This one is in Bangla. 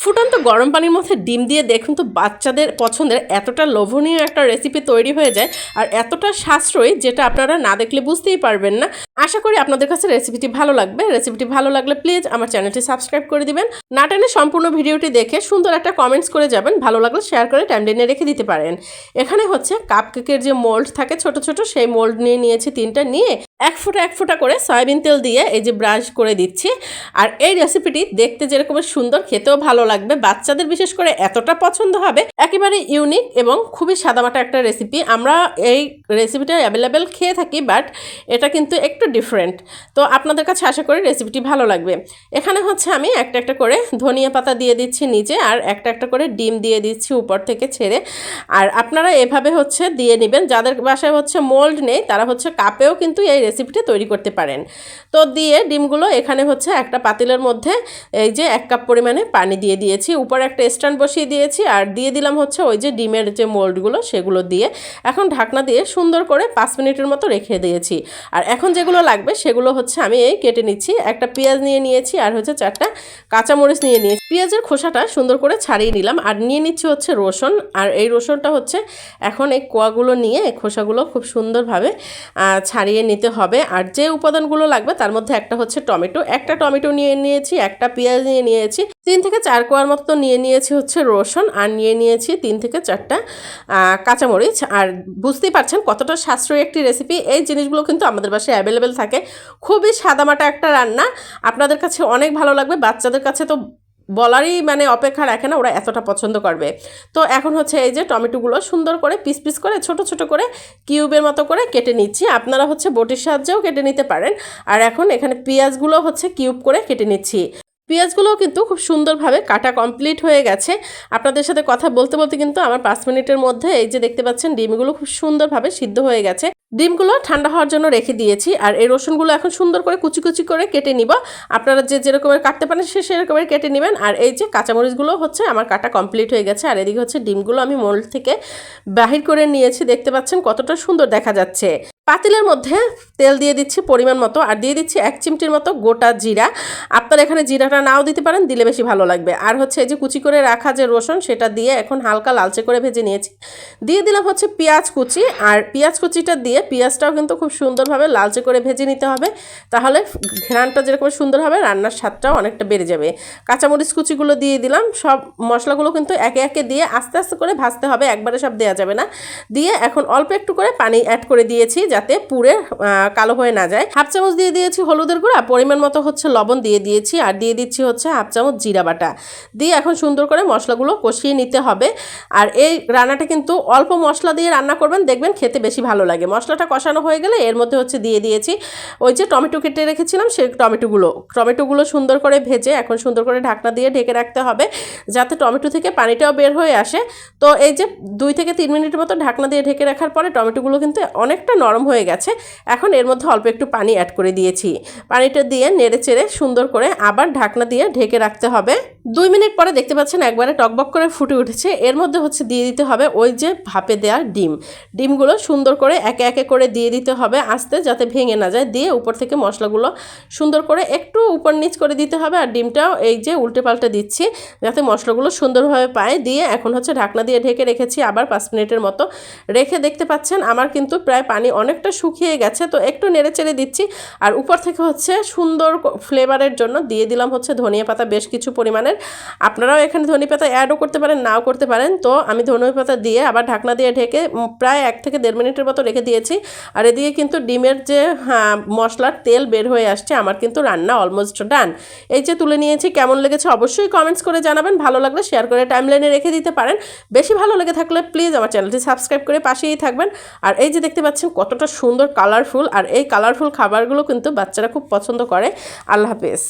ফুটন্ত গরম পানির মধ্যে ডিম দিয়ে দেখুন তো বাচ্চাদের পছন্দের এতটা লোভনীয় একটা রেসিপি তৈরি হয়ে যায় আর এতটা সাশ্রয়ী যেটা আপনারা না দেখলে বুঝতেই পারবেন না। আশা করি আপনাদের কাছে রেসিপিটি ভালো লাগবে। রেসিপিটি ভালো লাগলে প্লিজ আমার চ্যানেলটি সাবস্ক্রাইব করে দিবেন। না টেনে সম্পূর্ণ ভিডিওটি দেখে সুন্দর একটা কমেন্টস করে যাবেন। ভালো লাগলে শেয়ার করে টাইমলাইনে রেখে দিতে পারেন। এখানে হচ্ছে কাপ কেকের যে মোল্ড থাকে ছোট ছোট, সেই মোল্ড নিয়ে নিয়েছি তিনটা। নিয়ে এক ফোঁটা এক ফোঁটা করে সয়াবিন তেল দিয়ে এই যে ব্রাশ করে দিচ্ছি। আর এই রেসিপিটি দেখতে যেরকম সুন্দর, খেতেও ভালো লাগবে। বাচ্চাদের বিশেষ করে এতটা পছন্দ হবে। একেবারে ইউনিক এবং খুবই সাদামাটা একটা রেসিপি আমরা এই রেসিপিটা অ্যাভেলেবেল খেয়ে থাকি বাট এটা কিন্তু একটু ডিফারেন্ট তো আপনাদের কাছে আশা করি রেসিপিটি ভালো লাগবে। এখানে হচ্ছে আমি একটা একটা করে ধনিয়া পাতা দিয়ে দিচ্ছি নিচে, আর একটা একটা করে ডিম দিয়ে দিচ্ছি উপর থেকে ছেড়ে। আর আপনারা এভাবে হচ্ছে দিয়ে নেবেন। যাদের বাসায় হচ্ছে মোল্ড নেই, তারা হচ্ছে কাপেও কিন্তু এই রেসিপিটি তৈরি করতে পারেন। তো দিয়ে ডিমগুলো এখানে হচ্ছে একটা পাতিলের মধ্যে এই যে এক কাপ পরিমাণে পানি দিয়ে দিয়েছি। উপরে একটা স্ট্যান্ড বসিয়ে দিয়েছি আর দিয়ে দিলাম হচ্ছে ওই যে ডিমের যে মোল্ডগুলো সেগুলো দিয়ে। এখন ঢাকনা দিয়ে সুন্দর করে পাঁচ মিনিটের মতো রেখে দিয়েছি। আর এখন যেগুলো লাগবে সেগুলো হচ্ছে আমি এই কেটে নিচ্ছি। একটা পেঁয়াজ নিয়ে নিয়েছি আর হচ্ছে চারটা কাঁচামরিচ নিয়ে নিয়েছি। পেঁয়াজের খোসাটা সুন্দর করে ছাড়িয়ে নিলাম। আর নিয়ে নিচ্ছি হচ্ছে রসুন। আর এই রসুনটা হচ্ছে এখন এই কোয়াগুলো নিয়ে এই খোসাগুলো খুব সুন্দরভাবে ছাড়িয়ে নিতে হবে। আর যে উপাদানগুলো লাগবে তার মধ্যে একটা হচ্ছে টমেটো। একটা টমেটো নিয়ে নিয়েছি, একটা পেঁয়াজ নিয়ে নিয়েছি, তিন থেকে চার কোয়ার মতো নিয়ে নিয়েছি হচ্ছে রসুন। আর নিয়ে নিয়েছি তিন থেকে চারটা কাঁচামরিচ। আর বুঝতেই পারছেন কতটা সাশ্রয়ী একটি রেসিপি এই জিনিসগুলো কিন্তু আমাদের বাসায় অ্যাভেলেবেল থাকে। খুবই সাদামাটা একটা রান্না। আপনাদের কাছে অনেক ভালো লাগবে। বাচ্চাদের কাছে তো বলারই মানে অপেক্ষা রাখে না, ওরা এতটা পছন্দ করবে। তো এখন হচ্ছে এই যে টমেটোগুলো সুন্দর করে পিস পিস করে, ছোট ছোট করে কিউবের মতো করে কেটে নিচ্ছি। আপনারা হচ্ছে বটির সাহায্যেও কেটে নিতে পারেন। আর এখন এখানে পেঁয়াজগুলো হচ্ছে কিউব করে কেটে নিচ্ছি। পেঁয়াজগুলোও কিন্তু খুব সুন্দরভাবে কাটা কমপ্লিট হয়ে গেছে। আপনাদের সাথে কথা বলতে বলতে কিন্তু আমার পাঁচ মিনিটের মধ্যে এই যে দেখতে পাচ্ছেন, ডিমগুলো খুব সুন্দরভাবে সিদ্ধ হয়ে গেছে। ডিমগুলো ঠান্ডা হওয়ার জন্য রেখে দিয়েছি, আর এই রসুনগুলো এখন সুন্দর করে কুচি কুচি করে কেটে নিব। আপনারা যে যেরকমের কাটতে পারেন সে সেরকমের কেটে নেবেন। আর এই যে কাঁচামরিচগুলো হচ্ছে, আমার কাটা কমপ্লিট হয়ে গেছে। আর এদিকে হচ্ছে ডিমগুলো আমি মোল্ড থেকে বাহির করে নিয়েছি। দেখতে পাচ্ছেন কতটা সুন্দর দেখা যাচ্ছে। পাতিলের মধ্যে তেল দিয়ে দিচ্ছি পরিমাণ মতো, আর দিয়ে দিচ্ছি এক চিমটির মতো গোটা জিরা। আপনারা এখানে জিরাটা নাও দিতে পারেন, দিলে বেশি ভালো লাগবে। আর হচ্ছে এই যে কুচি করে রাখা যে রসুন, সেটা দিয়ে এখন হালকা লালচে করে ভেজে নিয়েছি। দিয়ে দিলাম হচ্ছে পেঁয়াজ কুচি, আর পেঁয়াজ কুচিটা দিয়ে পেঁয়াজটাও কিন্তু খুব সুন্দরভাবে লালচে করে ভেজে নিতে হবে। তাহলে ঘ্রানটা যেরকম সুন্দর হবে, রান্নার স্বাদটাও অনেকটা বেড়ে যাবে। কাঁচামরিচ কুচিগুলো দিয়ে দিলাম, সব মশলাগুলো কিন্তু একে একে দিয়ে আস্তে আস্তে করে ভাজতে হবে, একবারে সব দেওয়া যাবে না। দিয়ে এখন অল্প একটু করে পানি অ্যাড করে দিয়েছি যাতে পুরে কালো হয়ে না যায়। হাফ চামচ দিয়ে দিয়েছি হলুদের গুঁড়া, পরিমাণ মতো হচ্ছে লবণ দিয়ে দিয়েছি আর দিয়ে দিচ্ছি হচ্ছে হাফ চামচ জিরা বাটা। দিয়ে এখন সুন্দর করে মশলাগুলো কষিয়ে নিতে হবে। আর এই রান্নাটা কিন্তু অল্প মশলা দিয়ে রান্না করবেন, দেখবেন খেতে বেশি ভালো লাগে। মশলাটা কষানো হয়ে গেলে এর মধ্যে হচ্ছে দিয়ে দিয়েছি। ওই যে টমেটো কেটে রেখেছিলাম সেই টমেটোগুলো। টমেটোগুলো সুন্দর করে ভেজে এখন সুন্দর করে ঢাকনা দিয়ে ঢেকে রাখতে হবে যাতে টমেটো থেকে পানিটাও বের হয়ে আসে। তো এই যে দুই থেকে তিন মিনিট মতো ঢাকনা দিয়ে ঢেকে রাখার পরে টমেটোগুলো কিন্তু অনেকটা নরম হয়ে গেছে। এখন এর মধ্যে অল্প একটু পানি অ্যাড করে দিয়েছি। পানিটা দিয়ে নেড়ে চেড়ে সুন্দর করে আবার ঢাকনা দিয়ে ঢেকে রাখতে হবে। দুই মিনিট পরে দেখতে পাচ্ছেন একবারে টকবক করে ফুটে উঠেছে। এর মধ্যে হচ্ছে দিয়ে দিতে হবে ওই যে ভাপে দেওয়া ডিম। ডিমগুলো সুন্দর করে একে একে করে দিয়ে দিতে হবে আস্তে, যাতে ভেঙে না যায়। দিয়ে উপর থেকে মশলাগুলো সুন্দর করে একটু উপর নিচ করে দিতে হবে। আর ডিমটাও এই যে উল্টে পাল্টে দিচ্ছি, যাতে মশলাগুলো সুন্দরভাবে পায়। দিয়ে এখন হচ্ছে ঢাকনা দিয়ে ঢেকে রেখেছি, আবার পাঁচ মিনিটের মতো রেখে দেখতে পাচ্ছেন। আমার কিন্তু প্রায় পানি অনেকটা শুকিয়ে গেছে, তো একটু নেড়ে চেড়ে দিচ্ছি। আর উপর থেকে হচ্ছে সুন্দর ফ্লেভারের জন্য দিয়ে দিলাম হচ্ছে ধনিয়া পাতা বেশ কিছু পরিমাণের। আপনারাও এখানে ধনিয়া পাতা অ্যাডও করতে পারেন, নাও করতে পারেন। তো আমি ধনিয়া পাতা দিয়ে আবার ঢাকনা দিয়ে ঢেকে প্রায় এক থেকে দেড় মিনিটের মতো রেখে দিয়েছি। আর এদিকে কিন্তু ডিমের যে মশলার তেল বের হয়ে আসছে, আমার কিন্তু রান্না অলমোস্ট ডান এই যে তুলে নিয়েছি, কেমন লেগেছে অবশ্যই কমেন্টস করে জানাবেন। ভালো লাগলে শেয়ার করে টাইমলাইনে রেখে দিতে পারেন। বেশি ভালো লেগে থাকলে প্লিজ আমার চ্যানেলটি সাবস্ক্রাইব করে পাশেই থাকবেন। আর এই যে দেখতে পাচ্ছেন, কতটা সুন্দর কালারফুল আর এই কালারফুল খাবারগুলো কিন্তু বাচ্চারা খুব পছন্দ করে। আল্লাহ হাফেজ।